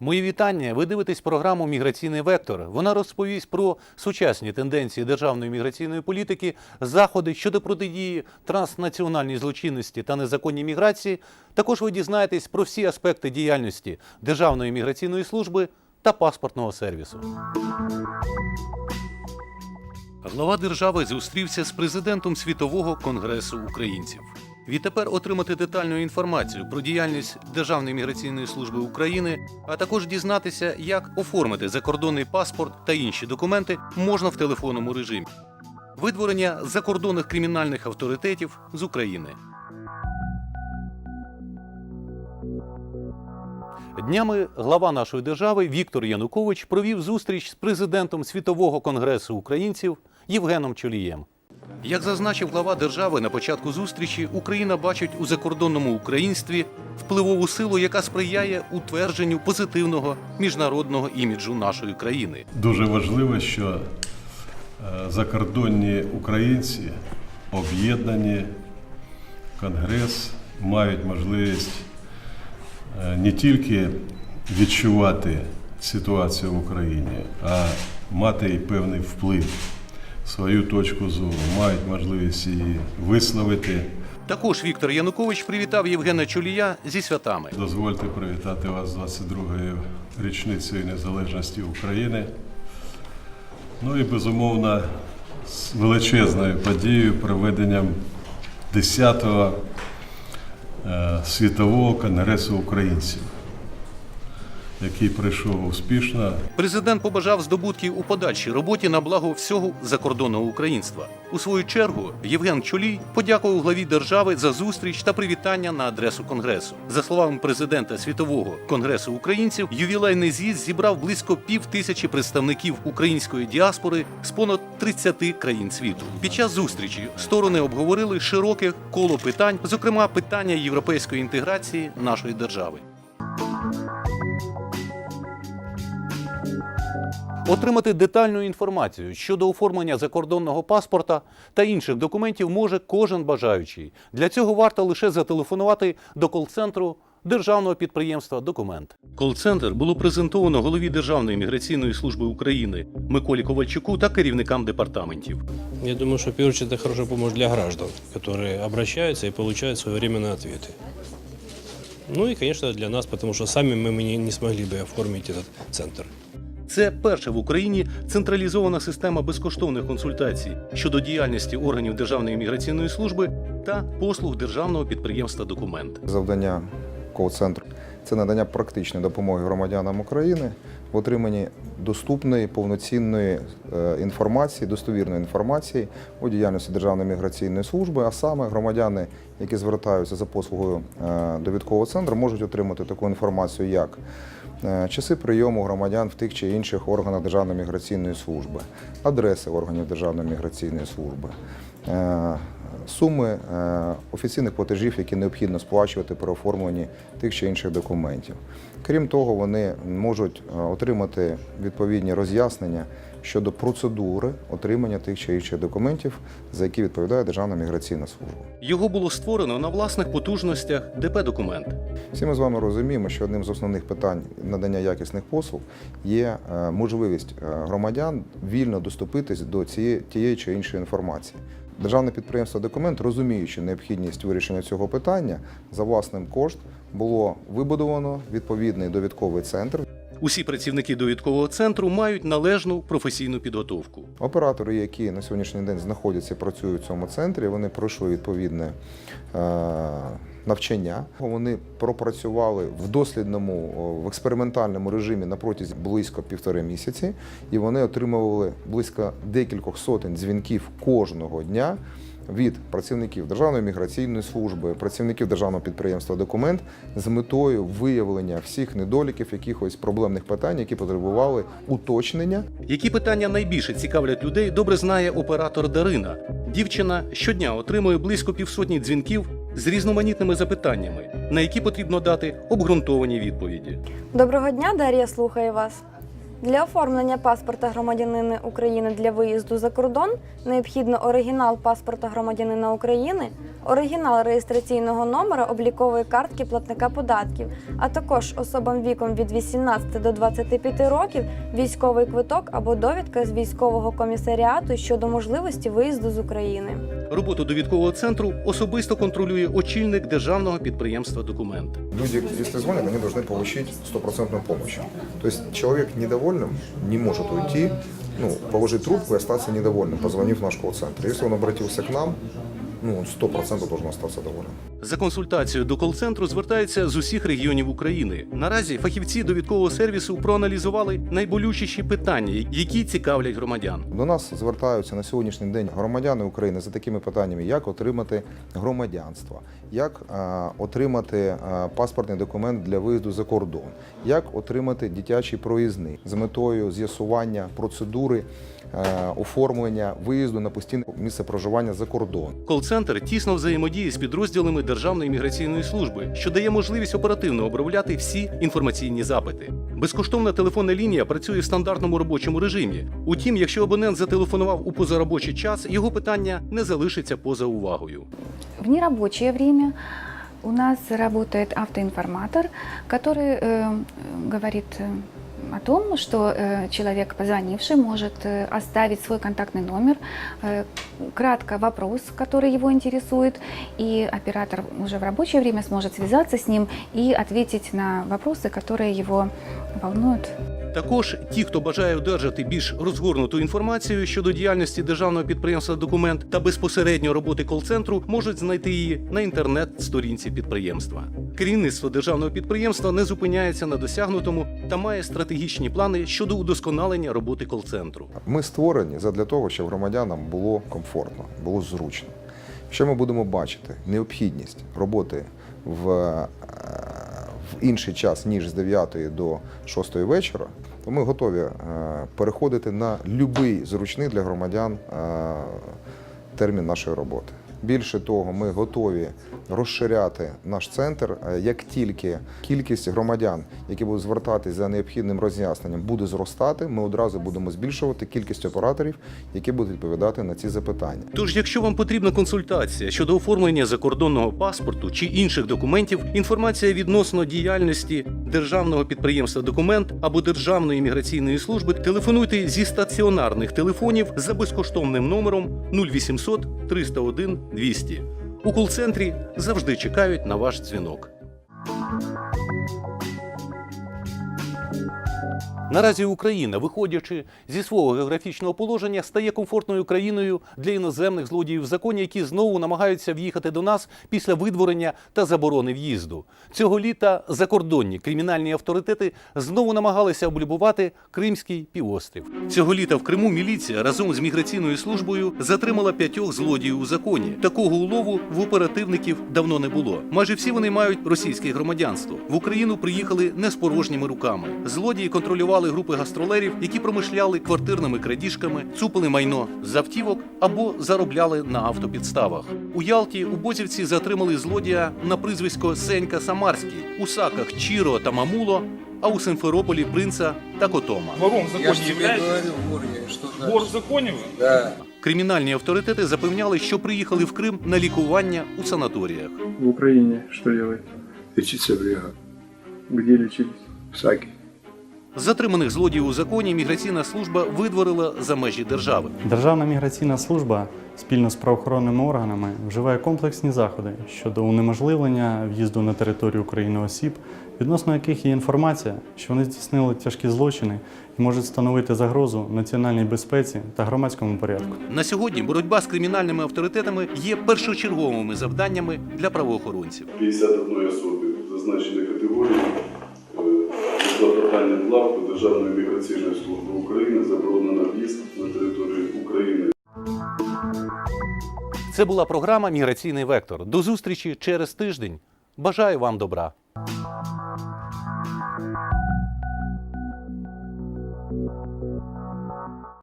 Мої вітання. Ви дивитесь програму Міграційний вектор. Вона розповість про сучасні тенденції державної міграційної політики, заходи щодо протидії транснаціональній злочинності та незаконній міграції. Також ви дізнаєтесь про всі аспекти діяльності Державної міграційної служби та паспортного сервісу. Глава держави зустрівся з президентом Світового конгресу українців. Відтепер отримати детальну інформацію про діяльність Державної міграційної служби України, а також дізнатися, як оформити закордонний паспорт та інші документи можна в телефонному режимі. Видворення закордонних кримінальних авторитетів з України. Днями глава нашої держави Віктор Янукович провів зустріч з президентом Світового конгресу українців Євгеном Чолієм. Як зазначив глава держави на початку зустрічі, Україна бачить у закордонному українстві впливову силу, яка сприяє утвердженню позитивного міжнародного іміджу нашої країни. Дуже важливо, що е, закордонні українці об'єднані Конгрес мають можливість е, не тільки відчувати ситуацію в Україні, а мати і певний вплив, свою точку зору, мають можливість її висловити. Також Віктор Янукович привітав Євгена Чолія зі святами. Дозвольте привітати вас з 22-ю річницею незалежності України. Ну і безумовно з величезною подією проведенням 10-го е, світового конгресу українців, який пройшов успішно. Президент побажав здобутків у подальшій роботі на благо всього закордонного українства. У свою чергу Євген Чолій подякував главі держави за зустріч та привітання на адресу конгресу. За словами президента Світового конгресу українців, ювілейний з'їзд зібрав близько пів тисячі представників української діаспори з понад 30 країн світу. Під час зустрічі сторони обговорили широке коло питань, зокрема питання європейської інтеграції нашої держави. Отримати детальну інформацію щодо оформлення закордонного паспорта та інших документів може кожен бажаючий. Для цього варто лише зателефонувати до кол-центру державного підприємства Документ. Кол-центр було презентовано голові Державної міграційної служби України Миколі Ковальчуку та керівникам департаментів. Я думаю, что в первую очередь это хорошая помощь для граждан, которые обращаются и получают своевременные ответы. Ну и, конечно, для нас, потому что сами мы не, не смогли бы оформить этот центр. Це перша в Україні централізована система безкоштовних консультацій щодо діяльності органів Державної міграційної служби та послуг державного підприємства Документ. Завдання кол-центру це надання практичної допомоги громадянам України в отриманні доступної, повноцінної е, інформації, достовірної інформації у діяльності Державної міграційної служби, а саме громадяни, які звертаються за послугою е, до відкового центру, можуть отримати таку інформацію, як часи прийому громадян в тих чи інших органах Державної міграційної служби, адреси органів Державної міграційної служби. е, суми е, офіційних платежів, які необхідно сплачувати при оформленні тих чи інших документів. Крім того, вони можуть е, отримати відповідні роз'яснення щодо процедури отримання тих чи інших документів, за які відповідає Державна міграційна служба. Його було створено на власних потужностях ДП Документ. Всі ми з вами розуміємо, що одним з основних питань надання якісних послуг є е, можливість е, громадян вільно доступитись до цієї тієї чи іншої інформації. Державне підприємство Документ, розуміючи необхідність вирішення цього питання, за власним кошт було вибудовано відповідний довідковий центр. Усі працівники довідкового центру мають належну професійну підготовку. Оператори, які на сьогоднішній день знаходяться і працюють в цьому центрі, вони пройшли відповідне е, навчання. Вони пропрацювали в дослідному, в експериментальному режимі на протязі близько півтори місяці, і вони отримували близько декількох сотень дзвінків кожного дня. Від працівників Державної міграційної служби, працівників державного підприємства Документ з метою виявлення всіх недоліків, якихось проблемних питань, які потребували уточнення Які питання найбільше цікавлять людей, добре знає оператор Дарина. Дівчина щодня отримує близько півсотні дзвінків з різноманітними запитаннями, на які потрібно дати обґрунтовані відповіді. Доброго дня, Дар'я, слухаю вас. Для оформлення паспорта громадянина України для виїзду за кордон необхідно оригінал паспорта громадянина України, оригінал реєстраційного номера облікової картки платника податків, а також особам віком від 18 до 25 років військовий квиток або довідка з військового комісаріату щодо можливості виїзду з України. Роботу довідкового центру особисто контролює очільник державного підприємства «Документ». Люди, если звонят, они должны получить стопроцентную помощь. То есть человек недовольным не может уйти, ну, положить трубку и остаться недовольным, позвонив в наш колл-центр. Если он обратился к нам, ну, он сто процентов должен остаться доволен. За консультацією до кол-центру звертаються з усіх регіонів України. Наразі фахівці довідкового сервісу проаналізували найболючіші питання, які цікавлять громадян. До нас звертаються на сьогоднішній день громадяни України за такими питаннями, як отримати громадянство, як е, отримати е, паспортний документ для виїзду за кордон, як отримати дитячий проїзний з метою з'ясування процедури оформлення виїзду на постійне місце проживання за кордон. Кол-центр тісно взаємодіє з підрозділами Державної міграційної служби, що дає можливість оперативно обробляти всі інформаційні запити. Безкоштовна телефонна лінія працює в стандартному робочому режимі. Утім, якщо абонент зателефонував у позаробочий час, його питання не залишиться поза увагою. В нерабочее время у нас работает автоинформатор, который э, говорит э, о том, что э, человек, позвонивший, может э, оставить свой контактный номер, э, кратко вопрос, который его интересует, и оператор уже в рабочее время сможет связаться с ним и ответить на вопросы, которые его волнуют. Також ті, хто бажає одержати більш розгорнуту інформацію щодо діяльності державного підприємства Документ та безпосередньо роботи кол-центру, можуть знайти її на інтернет-сторінці підприємства. Керівництво державного підприємства не зупиняється на досягнутому та має стратегічні плани щодо удосконалення роботи кол-центру. Ми створені задля того, щоб громадянам було комфортно, було зручно. Що ми будемо бачити? Необхідність роботи в, е, в інший час, ніж з 9 до 6 вечора, то ми готові е, переходити на будь-який зручний для громадян е, термін нашої роботи. Більше того, ми готові розширяти наш центр, е, як тільки кількість громадян, які будуть звертатись за необхідним роз'ясненням, буде зростати, ми одразу будемо збільшувати кількість операторів, які будуть відповідати на ці запитання. Тож, якщо вам потрібна консультація щодо оформлення закордонного паспорту чи інших документів, інформація відносно діяльності державного підприємства Документ або Державної міграційної служби, телефонуйте зі стаціонарних телефонів за безкоштовним номером 0800 301 200. У кол-центрі завжди чекають на ваш дзвінок. Наразі Україна, виходячи зі свого географічного положення, стає комфортною країною для іноземних злодіїв в законі, які знову намагаються в'їхати до нас після видворення та заборони в'їзду. Цього літа закордонні кримінальні авторитети знову намагалися облюбувати Кримський півострів. Цього літа в Криму міліція разом з міграційною службою затримала п'ятьох злодіїв у законі. Такого улову в оперативників давно не було. Майже всі вони мають російське громадянство. В Україну приїхали не з порожніми руками. Злодії контролювали групи гастролерів, які промишляли квартирними крадіжками, цупили майно з автівок або заробляли на автопідставах. У Ялті убозівці затримали злодія на прізвисько Сенька Самарський, у Саках Чіро та Мамуло, а у Симферополі принца та Котома. Вором в Я законе же тебе вор в? Да. Кримінальні авторитети запевняли, що приїхали в Крим на лікування у санаторіях. В Украине что делаете? Лечиться бригада. Где лечились? Саки. Затриманих злодіїв у законі міграційна служба видворила за межі держави. Державна міграційна служба спільно з правоохоронними органами вживає комплексні заходи щодо унеможливлення в'їзду на територію України осіб, відносно яких є інформація, що вони здійснили тяжкі злочини і можуть становити загрозу національній безпеці та громадському порядку. На сьогодні боротьба з кримінальними авторитетами є першочерговими завданнями для правоохоронців. 51 особи зазначеної категорії з лавку Державної міграційної служби України заборонено в'їзд на територію України Це була програма Міграційний вектор. До зустрічі через тиждень. Бажаю вам добра.